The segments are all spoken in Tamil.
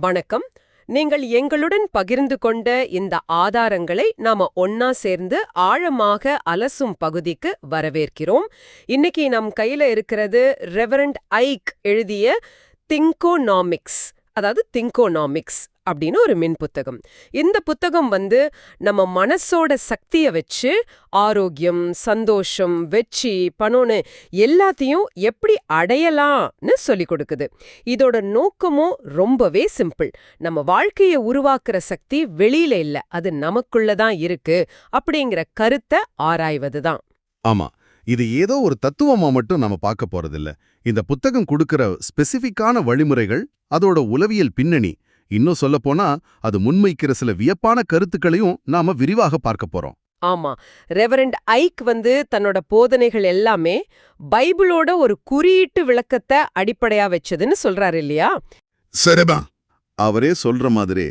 வணக்கம். நீங்கள் எங்களுடன் பகிர்ந்து கொண்ட இந்த ஆதாரங்களை நாம ஒன்னா சேர்ந்து ஆழமாக அலசும் பகுதிக்கு வரவேற்கிறோம். இன்னைக்கு நம் கையில இருக்கிறது ரெவரண்ட் ஐக் எழுதிய திங்கோனாமிக்ஸ் அதாவது திங்கோனாமிக்ஸ் அப்படின்னு ஒரு மின் புத்தகம் இந்த புத்தகம் வந்து நம்ம மனசோட சக்தியை வச்சு ஆரோக்கியம் சந்தோஷம் வெற்றி பணம்னு எல்லாத்தையும் எப்படி அடையலாம்னு சொல்லி கொடுக்குது. இதோட நோக்கமும் ரொம்பவே சிம்பிள். நம்ம வாழ்க்கையை உருவாக்குற சக்தி வெளியில இல்ல. அது நமக்குள்ள தான் இருக்கு அப்படிங்கிற கருத்தை ஆராய்வதுதான். ஆமா. இது ஏதோ ஒரு தத்துவமா மட்டும் நம்ம பார்க்க போறதில்ல. இந்த புத்தகம் கொடுக்கிற ஸ்பெசிஃபிக்கான வழிமுறைகள் அதோட உளவியல் பின்னணி இன்னும் சொல்லப்போனா அது முன்வைக்கிற சில வியப்பான கருத்துக்களையும் நாம விரிவாக பார்க்க போறோம். ஆமா. ரெவரண்ட் ஐக் வந்து தன்னோட போதனைகள் எல்லாமே பைபிளோட ஒரு குறியீட்டு விளக்கத்தை அடிப்படையா வச்சதுன்னு சொல்றாரு இல்லையா? சரிபா அவரே சொல்ற மாதிரி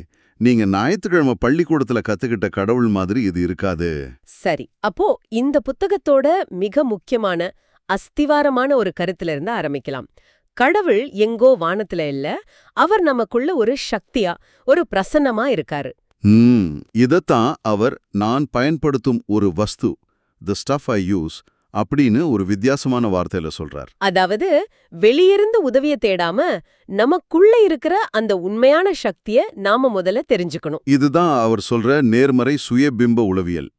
நீங்க ஞாயிற்றுக்கிழமை பள்ளிக்கூடத்துல கத்துக்கிட்ட கடவுள் மாதிரி இது இருக்காது. சரி அப்போ இந்த புத்தகத்தோட மிக முக்கியமான அஸ்திவாரமான ஒரு கருத்துல இருந்து ஆரம்பிக்கலாம். கடவுள் எங்கோ வானத்துல இல்ல அவர் நமக்குள்ள ஒரு சக்தியா ஒரு பிரசன்னமா இருக்காரு. இதத்தான் அவர் நான் பயன்படுத்தும் ஒரு வஸ்து தி ஸ்டஃப் ஐ யூஸ் அப்படின்னு ஒரு வித்தியாசமான வார்த்தையில சொல்றார். அதாவது வெளியிருந்து உதவிய தேடாம நமக்குள்ள இருக்கிற அந்த உண்மையான சக்திய நாம முதல்ல தெரிஞ்சுக்கணும். இதுதான் அவர் சொல்ற நேர்மறை சுயபிம்ப உளவியல்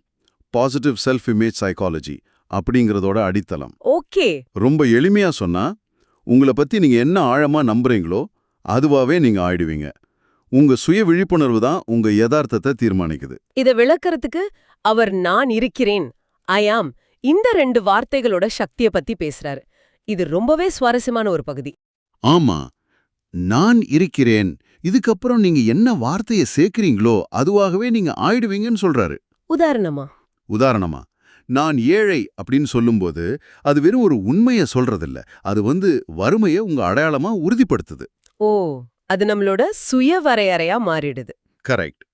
பாசிட்டிவ் செல்ஃப் இமேஜ் சைக்காலஜி அப்படிங்கறதோட அடித்தளம். ஓகே. ரொம்ப எளிமையா சொன்னா உங்களை பத்தி நீங்க என்ன ஆழமா நம்புறீங்களோ அதுவாவே நீங்க ஆயிடுவீங்க. உங்க சுய விழிப்புணர்வு தான் உங்க யதார்த்தத்தை தீர்மானிக்குது. இத விளக்கறதுக்கு அவர் நான் இருக்கிறேன். ஐ ஆம் இந்த ரெண்டு வார்த்தைகளோட சக்திய பத்தி பேசுறாரு. இது ரொம்பவே சுவாரஸ்யமான ஒரு பகுதி. ஆமா. நான் இருக்கிறேன். இதுக்கப்புறம் நீங்க என்ன வார்த்தையை சேர்க்கிறீங்களோ அதுவாகவே நீங்க ஆயிடுவீங்கன்னு சொல்றாரு. உதாரணமா? உதாரணமா. நான் ஏழை அப்படின்னு சொல்லும்போது அது வெறும் ஒரு உண்மையை சொல்றதில்ல. அது வந்து வறுமையை உங்க அடையாளமா உறுதிப்படுத்துது. ஓ அது நம்மளோட சுய வரையறையா மாறிடுது. கரெக்ட்.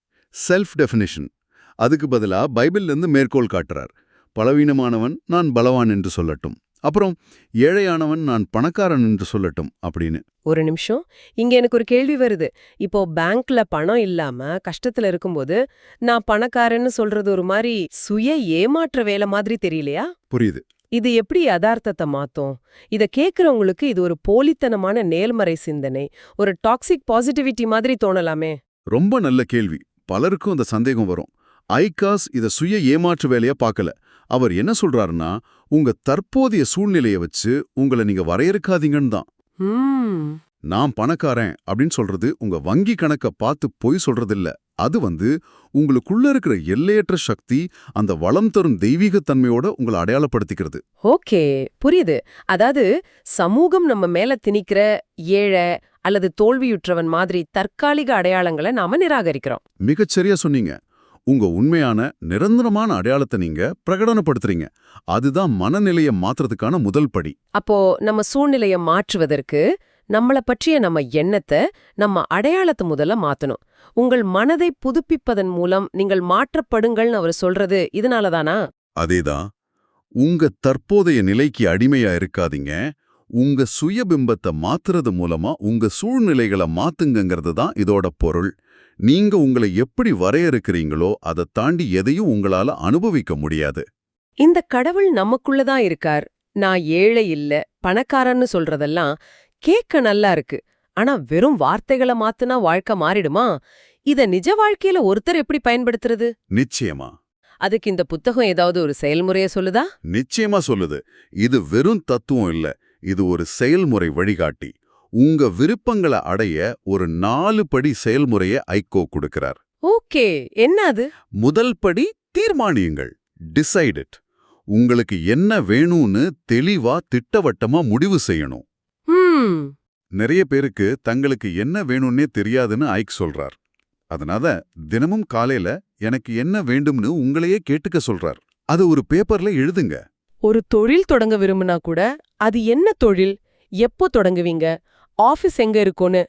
செல்ஃப் டெஃபினிஷன் அதுக்கு பதிலா பைபிள்ல இருந்து மேற்கோள் காட்டுறார். பலவீனமானவன் நான் பலவான் என்று சொல்லட்டும். அப்புறம் ஏழையானவன் நான் பணக்காரன் என்று சொல்லட்டும் அப்படின்னு. ஒரு நிமிஷம். இங்க எனக்கு ஒரு கேள்வி வருது. இப்போ பேங்க்ல பணம் இல்லாம கஷ்டத்துல இருக்கும்போது நான் பணக்காரன்னு சொல்றது ஒரு மாதிரி சுய ஏமாற்ற வேலை மாதிரி தெரியலையா? புரியுது. இது எப்படி யதார்த்தத்தை மாத்தும்? இத கேக்குறவங்களுக்கு இது ஒரு போலித்தனமான நேர்மறை சிந்தனை. ஒரு டாக்ஸிக் பாசிட்டிவிட்டி மாதிரி தோணலாமே. ரொம்ப நல்ல கேள்வி. பலருக்கும் அந்த சந்தேகம் வரும். ஐகாஸ் இத சுய ஏமாற்று வேலையா பார்க்கல. அவர் என்ன சொல்றாருன்னா உங்க தற்போதைய சூழ்நிலைய வச்சு உங்களை நீங்க வரையறுக்காதீங்கன்னு தான். நான் பணக்காரன் அப்படின்னு சொல்றது உங்க வங்கி கணக்க பார்த்து பொய் சொல்றதில்ல. அது வந்து உங்களுக்குள்ள இருக்கிற எல்லையற்ற சக்தி அந்த வளம் தரும் தெய்வீகத்தன்மையோட உங்களை அடையாளப்படுத்திக்கிறது. ஓகே புரியுது. அதாவது சமூகம் நம்ம மேல திணிக்கிற ஏழை அல்லது தோல்வியுற்றவன் மாதிரி தற்காலிக அடையாளங்களை நாம நிராகரிக்கிறோம். மிகச்சரியா சொன்னீங்க. உங்க உண்மையான நிரந்தரமான அடையாளத்தை நீங்க பிரகடனப்படுத்துறீங்க. அதுதான் மனநிலையை மாத்துறதுக்கான முதல் படி. அப்போ நம்ம சூழ்நிலைய மாற்றுவதற்கு நம்மள பற்றிய நம்ம எண்ணத்தை நம்ம அடையாளத்தை முதல்ல மாத்தணும். உங்கள் மனதை புதுப்பிப்பதன் மூலம் நீங்கள் மாற்றப்படுங்கள்னு அவர் சொல்றது இதனாலதானா அதேதான். உங்க தற்போதைய நிலைக்கு அடிமையா இருக்காதீங்க. உங்க சுயபிம்பத்தை மாத்துறது மூலமா உங்க சூழ்நிலைகளை மாத்துங்கங்கிறது தான் இதோட பொருள். நீங்க உங்களை எப்படி வரையறுக்கிறீங்களோ அதை தாண்டி எதையும் உங்களால அனுபவிக்க முடியாது. இந்த கடவுள் நமக்குள்ளதான் இருக்கார். நான் ஏழை இல்ல பணக்காரன்னு சொல்றதெல்லாம் கேட்க நல்லா இருக்கு. ஆனா வெறும் வார்த்தைகளை மாத்துனா வாழ்க்கை மாறிடுமா? இத நிஜ வாழ்க்கையில ஒருத்தர் எப்படி பயன்படுத்துறது? நிச்சயமா. அதுக்கு இந்த புத்தகம் ஏதாவது ஒரு செயல்முறைய சொல்லுதா? நிச்சயமா சொல்லுது. இது வெறும் தத்துவம் இல்ல இது ஒரு செயல்முறை வழிகாட்டி. உங்க விருப்பங்களை அடைய ஒரு நாலு படி செயல்முறையை ஐகோ கொடுக்கிறார். ஓகே. என்ன அது? முதல் படி தீர்மானியுங்கள். டிசைட் இட் உங்களுக்கு என்ன வேணும்னு தெளிவா திட்டவட்டமா முடிவு செய்யணும். நிறைய பேருக்கு தங்களுக்கு என்ன வேணும்னே தெரியாதுன்னு ஐக் சொல்றார். அதனால தினமும் காலையில எனக்கு என்ன வேண்டும்னு உங்களையே கேட்டுக்க சொல்றார். அது ஒரு பேப்பர்ல எழுதுங்க. ஒரு தொழில் தொடங்க விரும்புனா கூட அது என்ன தொழில்? எப்போ தொடங்குவீங்க? ஆபீஸ் எங்க இருக்கும்னு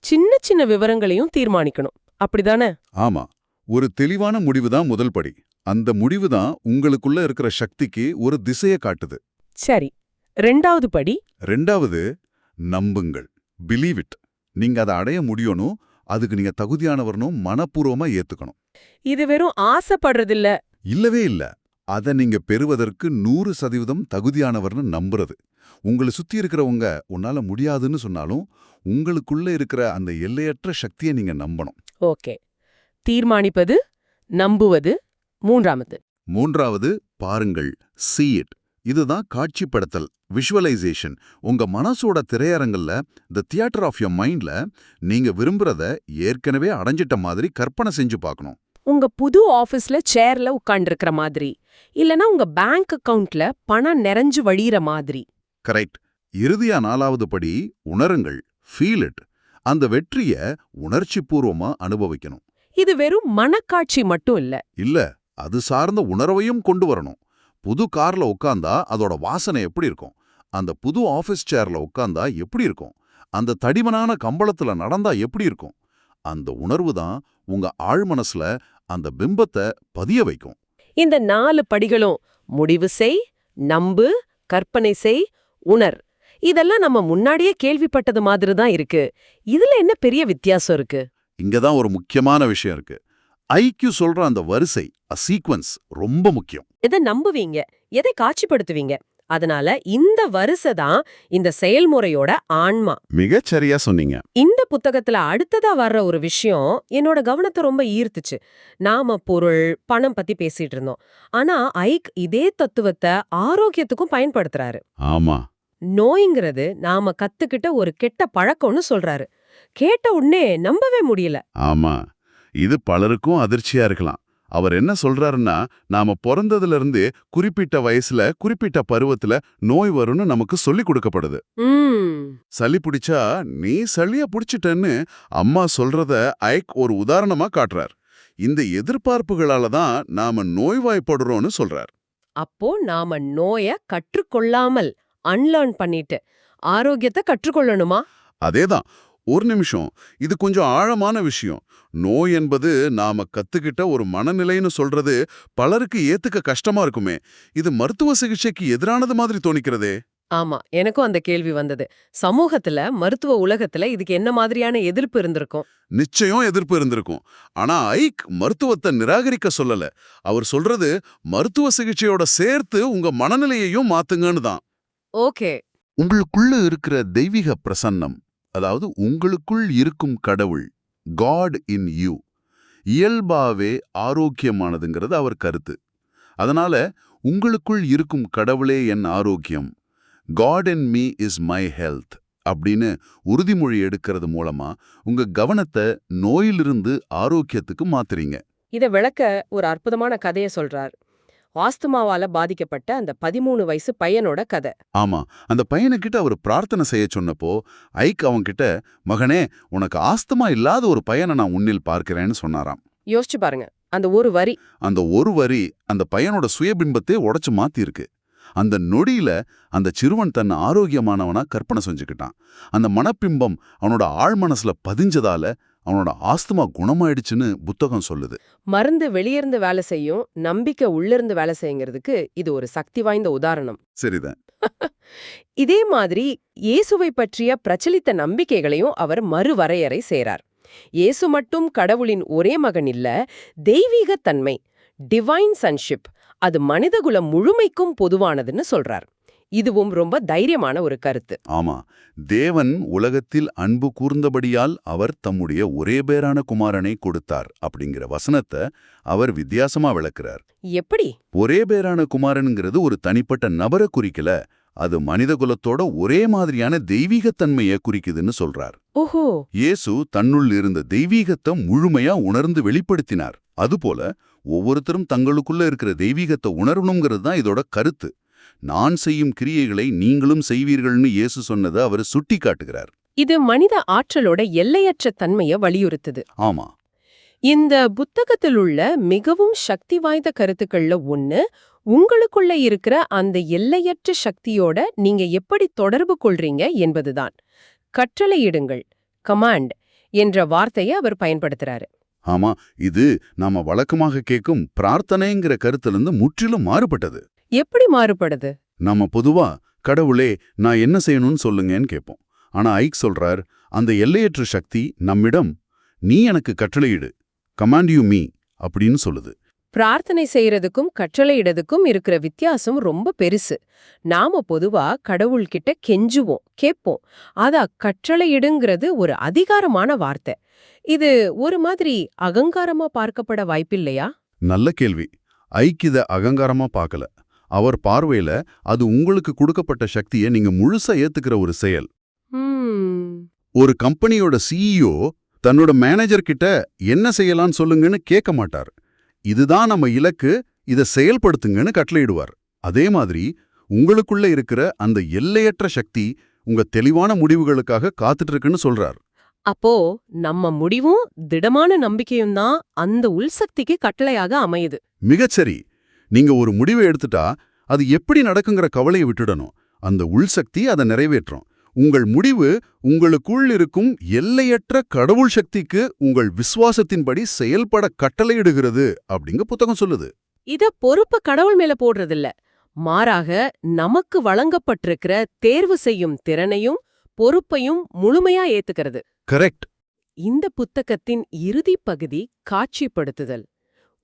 சின்ன சின்ன விவரங்களையும் தீர்மானிக்கணும். அப்படிதானே? ஆமா. ஒரு தெளிவான முடிவுதான் முதல் படி. அந்த முடிவுதான் உங்களுக்குள்ள இருக்கிற சக்திக்கு ஒரு திசைய காட்டுது. சரி. ரெண்டாவது படி. ரெண்டாவது நம்புங்கள். பிலீவ் இட் நீங்க அதை அடைய முடியணும். அதுக்கு நீங்க தகுதியானவர்னு மனப்பூர்வமா ஏத்துக்கணும். இது வெறும் ஆசைப்படுறதில்ல. இல்லவே இல்ல. அத நீங்க பெறுவதற்கு நூறு சதவீதம் தகுதியானவர்னு நம்புறது. உங்களை சுத்தி இருக்கிறவங்க உன்னால முடியாதுன்னு சொன்னாலும் உங்களுக்குள்ள இருக்கிற அந்த எல்லையற்ற சக்தியை நீங்க நம்பணும். ஓகே. தீர்மானிப்பது நம்புவது மூன்றாமது. மூன்றாவது பாருங்கள் see it. இதுதான் காட்சிப்படுத்தல் விஷுவலைசேஷன் உங்க மனசோட திரையரங்கல்ல த தியேட்டர் ஆஃப் யோர் மைண்ட்ல நீங்க விரும்புறத ஏற்கனவே அடைஞ்சிட்ட மாதிரி கற்பனை செஞ்சு பார்க்கணும். உங்க புது ஆபீஸ்ல சேர்ல உட்கார்ந்திருக்கிற மாதிரி. இல்லனா உங்க பேங்க் அக்கவுண்ட்ல பணம் நிறைஞ்சு வழியிற மாதிரி. கரெக்ட். இறுதியா நாலாவது படி உணருங்கள் ஃபீல் இட் அந்த வெற்றிய உணர்ச்சிபூர்வமா அனுபவிக்கணும். இது வெறும் மனக்காட்சி மட்டும் இல்ல. இல்ல அது சார்ந்த உணர்வையும் கொண்டு வரணும். புது கார்ல உட்காந்தா அதோட வாசனை எப்படி இருக்கும்? அந்த புது ஆபீஸ் சேர்ல உட்காந்தா எப்படி இருக்கும்? அந்த தடிமனான கம்பளத்துல நடந்தா எப்படி இருக்கும்? அந்த உணர்வு தான் உங்க ஆழ்மனசுல அந்த பிம்பத்தை பதிய வைக்கும். இந்த நாலு படிகளும் முடிவு செய் நம்பு கற்பனை செய் உணர். இதெல்லாம் நம்ம முன்னாடியே கேள்விப்பட்டது மாதிரி தான் இருக்கு. இதுல என்ன பெரிய வித்தியாசம் இருக்கு? இங்கதான் ஒரு முக்கியமான விஷயம் இருக்கு. ஐக்கியூ சொல்ற அந்த வரிசை அ சீக்வன்ஸ் ரொம்ப முக்கியம். எதை நம்புவீங்க? எதை காட்சிப்படுத்துவீங்க? அதனால இந்த வரிசை தான் இந்த செயல்முறையோட ஆன்மா. மிகச்சரியா சொன்னீங்க. இந்த புத்தகத்துல அடுத்ததா வர்ற ஒரு விஷயம் என்னோட கவனத்தை ரொம்ப ஈர்த்துச்சு. நாம பொருள் பணம் பத்தி பேசிட்டு இருந்தோம். ஆனா ஐக் இதே தத்துவத்தை ஆரோக்கியத்துக்கும் பயன்படுத்துறாரு. ஆமா. நோய்ங்கிறது நாம கத்துக்கிட்ட ஒரு கெட்ட பழக்கம்னு சொல்றாரு. கேட்ட உடனே நம்பவே முடியல. ஆமா. இது பலருக்கும் அதிர்ச்சியா இருக்கலாம். அவர் என்ன சொல்றாருன்னா நாம பிறந்ததுல இருந்து குறிப்பிட்ட வயசுல குறிப்பிட்ட பருவத்துல நோய் வரும்னு நமக்கு சொல்லி கொடுக்கப்படுது. சளி பிடிச்சா நீ சளிய பிடிச்சிட்டன்னு அம்மா சொல்றத ஐக் ஒரு உதாரணமா காட்டுறார். இந்த எதிர்பார்ப்புகளால தான் நாம நோய்வாய்ப்படுறோம்னு சொல்றார். அப்போ நாம நோய கற்றுக்கொள்ளாமல் அன்லேர்ன் பண்ணிட்டு ஆரோக்கியத்தை கற்றுக்கொள்ளணுமா? அதேதான். ஒரு நிமிஷம். இது கொஞ்சம் ஆழமான விஷயம். நோய் என்பது நாம கத்துக்கிட்ட ஒரு மனநிலைன்னு சொல்றது பலருக்கு ஏத்துக்க கஷ்டமா இருக்குமே. இது மருத்துவ சிகிச்சைக்கு எதிரானது மாதிரி தோணிக்கிறதே. ஆமா எனக்கும் அந்த கேள்வி வந்தது. சமூகத்துல மருத்துவ உலகத்துல இதுக்கு என்ன மாதிரியான எதிர்ப்பு இருந்திருக்கும்? நிச்சயம் எதிர்ப்பு இருந்திருக்கும். ஆனா ஐக் மருத்துவத்தை நிராகரிக்க சொல்லல. அவர் சொல்றது மருத்துவ சிகிச்சையோட சேர்த்து உங்க மனநிலையையும் மாத்துங்கன்னு தான். ஓகே. உங்களுக்குள்ள இருக்கிற தெய்வீக பிரசன்னம். அதாவது உங்களுக்குள் இருக்கும் கடவுள் காட் இன் யூ இயல்பாவே ஆரோக்கியமானதுங்கிறது அவர் கருத்து. அதனால உங்களுக்குள் இருக்கும் கடவுளே என் ஆரோக்கியம் God in me is my health அப்படின்னு உறுதிமொழி எடுக்கிறது மூலமா உங்க கவனத்தை நோயிலிருந்து ஆரோக்கியத்துக்கு மாத்துறீங்க. இத விளக்க ஒரு அற்புதமான கதைய சொல்றார். ஆஸ்துமாவால பாதிக்கப்பட்ட அந்த பதிமூணு வயசு பையனோட கதை. ஆமா அந்த பையனுக்கிட்ட அவர் பிரார்த்தனை செய்ய சொன்னப்போ ஐக் அவன்கிட்ட மகனே உனக்கு ஆஸ்துமா இல்லாத ஒரு பையனை நான் உன்னில் பார்க்கிறேன்னு சொன்னாராம். யோசிச்சு பாருங்க அந்த ஒரு வரி. அந்த ஒரு வரி அந்த பையனோட சுயபிம்பத்தை உடைச்சு மாத்திருக்கு. அந்த நொடியில அந்த சிறுவன் தன்னை ஆரோக்கியமானவனா கற்பனை செஞ்சுக்கிட்டான். அந்த மனப்பிம்பம் அவனோட ஆழ்மனசுல பதிஞ்சதால அவனோட ஆஸ்துமா குணமாயிடுச்சுன்னு புத்தகம் சொல்லுது. மருந்து வெளியிருந்து வேலை செய்யும் நம்பிக்கை உள்ளிருந்து வேலை செய்யுங்கிறதுக்கு இது ஒரு சக்தி வாய்ந்த உதாரணம். சரிதான். இதே மாதிரி இயேசுவை பற்றிய பிரச்சலித்த நம்பிக்கைகளையும் அவர் மறுவரையறை செய்றார். இயேசு மட்டும் கடவுளின் ஒரே மகன் இல்ல தெய்வீக தன்மை டிவைன் சன்ஷிப் அது மனிதகுலம் முழுமைக்கும் பொதுவானதுன்னு சொல்றார். இதுவும் ரொம்ப தைரியமான ஒரு கருத்து. ஆமா. தேவன் உலகத்தில் அன்பு கூர்ந்தபடியால் அவர் தம்முடைய ஒரே பேரான குமாரனை கொடுத்தார் அப்படிங்கிற வசனத்தை அவர் வித்தியாசமா விளக்குறார். எப்படி? ஒரே பேரான குமாரனுங்கிறது ஒரு தனிப்பட்ட நபரை குறிக்கல அது மனிதகுலத்தோட ஒரே மாதிரியான தெய்வீகத்தன்மையை குறிக்குதுன்னு சொல்றார். ஓஹோ. இயேசு தன்னுள் இருந்த தெய்வீகத்தை முழுமையா உணர்ந்து வெளிப்படுத்தினார். அதுபோல ஒவ்வொருத்தரும் தங்களுக்குள்ள இருக்கிற தெய்வீகத்தை உணரணுங்கிறது தான் இதோட கருத்து. நான் செய்யும் கிரியைகளை நீங்களும் செய்வீர்கள்னு இயேசு சொன்னதை அவர் சுட்டி காட்டுகிறார் இது மனித ஆற்றலோட எல்லையற்ற தன்மைய வலியுறுத்துது. ஆமா. இந்த புத்தகத்தில் உள்ள மிகவும் சக்தி வாய்ந்த கருத்துக்கள்ல ஒண்ணு உங்களுக்குள்ள இருக்கிற அந்த எல்லையற்ற சக்தியோட நீங்க எப்படி தொடர்பு கொள்றீங்க என்பதுதான். கட்டளையிடுங்கள் கமாண்ட் என்ற வார்த்தையை அவர் பயன்படுத்துறாரு. ஆமா இது நாம வழக்கமாக கேட்கும் பிரார்த்தனைங்கிற கருத்திலிருந்து முற்றிலும் மாறுபட்டது. எப்படி மாறுபடுது? நாம பொதுவா கடவுளே நான் என்ன செய்யணும்னு சொல்லுங்கன்னு கேட்போம். ஆனா ஐக் சொல்றார் அந்த எல்லையற்ற சக்தி நம்மிடம் நீ எனக்கு கட்டளையிடு. கமாண்ட் யூ மீ அப்படின்னு சொல்லுது. பிரார்த்தனை செய்யறதுக்கும் கட்டளையிடதுக்கும் இருக்கிற வித்தியாசம் ரொம்ப பெருசு. நாம பொதுவா கடவுள்கிட்ட கெஞ்சுவோம் கேட்போம். அதா கட்டளையிடுங்கிறது ஒரு அதிகாரமான வார்த்தை. இது ஒரு மாதிரி அகங்காரமா பார்க்கப்பட வாய்ப்பில்லையா? நல்ல கேள்வி. ஐக்கித அகங்காரமா பார்க்கல. அவர் பார்வையில அது உங்களுக்கு கொடுக்கப்பட்ட சக்தியை நீங்க முழுசா ஏத்துக்கிற ஒரு செயல். ஒரு கம்பெனியோட சிஇஓ தன்னோட மேனேஜர் கிட்ட என்ன செய்யலாம்னு சொல்லுங்கன்னு கேட்க மாட்டார். இதுதான் நம்ம இலக்கு இதை செயல்படுத்துங்கன்னு கட்டளையிடுவார். அதே மாதிரி உங்களுக்குள்ள இருக்கிற அந்த எல்லையற்ற சக்தி உங்க தெளிவான முடிவுகளுக்காக காத்துட்டு இருக்குன்னு சொல்றார். அப்போ நம்ம முடிவும் திடமான நம்பிக்கையும் தான் அந்த உள்சக்திக்கு கட்டளையாக அமையுது. மிகச்சரி. நீங்க ஒரு முடிவை எடுத்துட்டா அது எப்படி நடக்குங்கிற கவலையை விட்டுடணும். அந்த உள்சக்தி அதை நிறைவேற்றும். உங்கள் முடிவு உங்களுக்குள் இருக்கும் எல்லையற்ற கடவுள் சக்திக்கு உங்கள் விசுவாசத்தின்படி செயல்பட கட்டளையிடுகிறது அப்படிங்க புத்தகம் சொல்லுது. இத பொறுப்பு கடவுள் மேல போடுறதில்ல. மாறாக நமக்கு வழங்கப்பட்டிருக்கிற தேர்வு செய்யும் திறனையும் பொறுப்பையும் முழுமையா ஏத்துக்கிறது. கரெக்ட். இந்த புத்தகத்தின் இறுதி பகுதி காட்சிப்படுத்துதல்.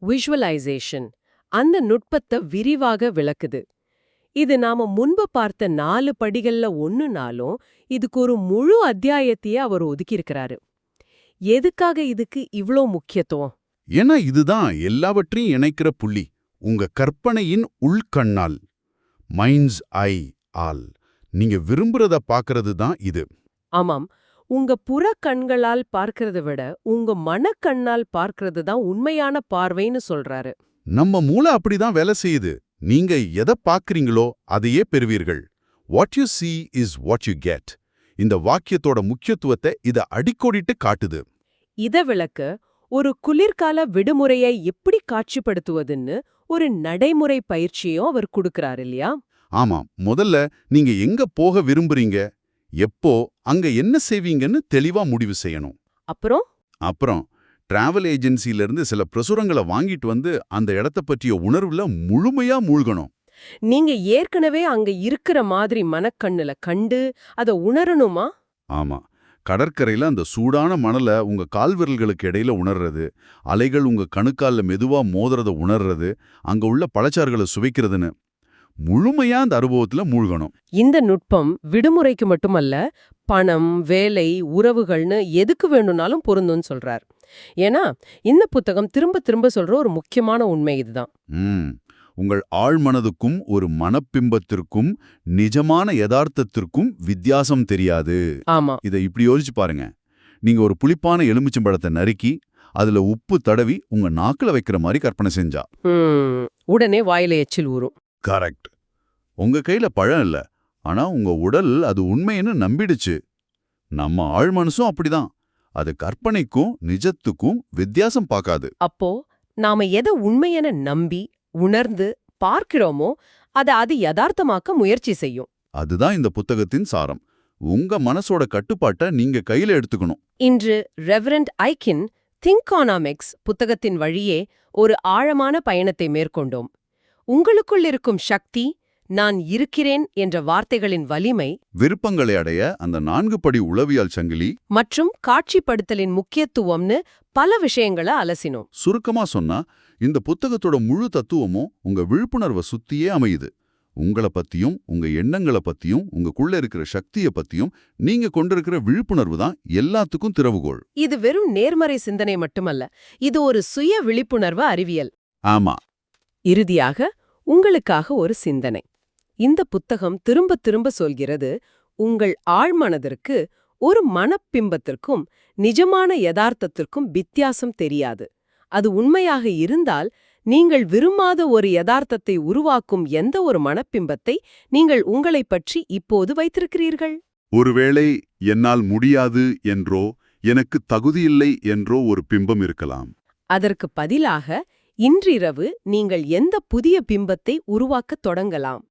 விஷுவலைசேஷன் அந்த நுட்பத்தை விரிவாக விளக்குது. இது நாம முன்பு பார்த்த நாலு படிகள்ல ஒண்ணுனாலும் இதுக்கு ஒரு முழு அத்தியாயத்தையே அவர் ஒதுக்கியிருக்கிறாரு. எதுக்காக இதுக்கு இவ்ளோ முக்கியத்துவம்? ஏன்னா இதுதான் எல்லாவற்றையும் இணைக்கிற புள்ளி. உங்க கற்பனையின் உள்கண்ணால் மைண்ட்ஸ் ஐ ஆல். நீங்க விரும்புறத பார்க்கறது தான் இது. ஆமாம். உங்க புற கண்களால் பார்க்கறத விட உங்க மனக்கண்ணால் பார்க்கறது தான் உண்மையான பார்வைன்னு சொல்றாரு. நம்ம மூளை அப்படிதான் வேலை செய்யுது. நீங்க எதை பார்க்கறீங்களோ அதையே பெறுவீர்கள். What you see is what you get இந்த வாக்கியத்தோட முக்கியத்துவத்தை இத அடிக்கோடிட்டு காட்டுது. இத விளக்க ஒரு குளிர்கால விடுமுறையை எப்படி காட்சிப்படுத்துவதுன்னு ஒரு நடைமுறை பயிற்சியும் அவர் கொடுக்கறாரு இல்லையா? ஆமாம் முதல்ல நீங்க எங்க போக விரும்புறீங்க? எப்போ அங்க என்ன செய்வீங்கன்னு தெளிவா முடிவு செய்யணும். அப்புறம்? அப்புறம் டிராவல் ஏஜென்சில இருந்து சில பிரசுரங்களை வாங்கிட்டு வந்து அந்த இடத்த பற்றிய உணர்வுல முழுமையா மூழ்கணும். நீங்க ஏற்கனவே அங்க இருக்கிற மாதிரி மனக்கண்ணுல கண்டு அத உணரணுமா? ஆமா. கடற்கரையில அந்த சூடான மணலை உங்க கால்விரல்களுக்கு இடையில உணர்றது அலைகள் உங்க கணுக்கால்ல மெதுவா மோதுறத உணர்றது அங்க உள்ள பழச்சாறுகளை சுவைக்கிறதுன்னு முழுமையா அந்த அனுபவத்துல மூழ்கணும். இந்த நுட்பம் விடுமுறைக்கு மட்டுமல்ல பணம் வேலை உறவுகள்னு எதுக்கு வேணும்னாலும் பொருந்தும்னு சொல்றார். ஏன்னா இந்த புத்தகம் திரும்ப திரும்ப சொல்ற ஒரு முக்கியமான உண்மை இதுதான். உங்கள் ஆழ்மனதுக்கும் ஒரு மனப்பிம்பத்திற்கும் நிஜமான யதார்த்தத்திற்கும் வித்தியாசம் தெரியாது. ஆமா. இதை இப்படி யோசிச்சு பாருங்க. நீங்க ஒரு புளிப்பான எலுமிச்சம்பழத்தை நறுக்கி அதுல உப்பு தடவி உங்க நாக்குல வைக்கிற மாதிரி கற்பனை செஞ்சா. உடனே வாயில எச்சில் ஊறும். கரெக்ட். உங்க கையில பழம் இல்ல. ஆனா உங்க உடல் அது உண்மைன்னு நம்பிடுச்சு. நம்ம ஆழ் மனசும் அப்படிதான். அது கற்பனைக்கும் நிஜத்துக்கும் வித்தியாசம் பார்க்காது. அப்போ நாம எதை உண்மையென நம்பி உணர்ந்து பார்க்கிறோமோ அதை அது யதார்த்தமாக்க முயற்சி செய்யும். அதுதான் இந்த புத்தகத்தின் சாரம். உங்க மனசோட கட்டுப்பாட்டை நீங்க கையில எடுத்துக்கணும். இன்று ரெவரண்ட் ஐக்கின் திங்கானாமிக்ஸ் புத்தகத்தின் வழியே ஒரு ஆழமான பயணத்தை மேற்கொண்டோம். உங்களுக்குள் இருக்கும் சக்தி நான் இருக்கிறேன் என்ற வார்த்தைகளின் வலிமை விருப்பங்களை அடைய அந்த நான்கு படி உளவியல் சங்கிலி மற்றும் காட்சிப்படுத்தலின் முக்கியத்துவம்னு பல விஷயங்களை அலசினோம். சுருக்கமா சொன்னா இந்த புத்தகத்தோட முழு தத்துவமும் உங்க விழிப்புணர்வை சுத்தியே அமையுது. உங்களை பத்தியும் உங்க எண்ணங்களை பத்தியும் உங்களுக்குள்ள இருக்கிற சக்தியை பத்தியும் நீங்க கொண்டிருக்கிற விழிப்புணர்வு தான் எல்லாத்துக்கும் திறவுகோள். இது வெறும் நேர்மறை சிந்தனை மட்டுமல்ல இது ஒரு சுய விழிப்புணர்வு அறிவியல். ஆமா. இறுதியாக உங்களுக்காக ஒரு சிந்தனை. இந்த புத்தகம் திரும்ப திரும்ப சொல்கிறது உங்கள் ஆழ்மனதிற்கு ஒரு மனப்பிம்பத்திற்கும் நிஜமான யதார்த்தத்திற்கும் வித்தியாசம் தெரியாது. அது உண்மையாக இருந்தால் நீங்கள் விரும்பாத ஒரு யதார்த்தத்தை உருவாக்கும் எந்த ஒரு மனப்பிம்பத்தை நீங்கள் உங்களைப் பற்றி இப்போது வைத்திருக்கிறீர்கள்? ஒருவேளை என்னால் முடியாது என்றோ எனக்கு தகுதியில்லை என்றோ ஒரு பிம்பம் இருக்கலாம். அதற்கு பதிலாக இன்றிரவு நீங்கள் எந்த புதிய பிம்பத்தை உருவாக்கத் தொடங்கலாம்?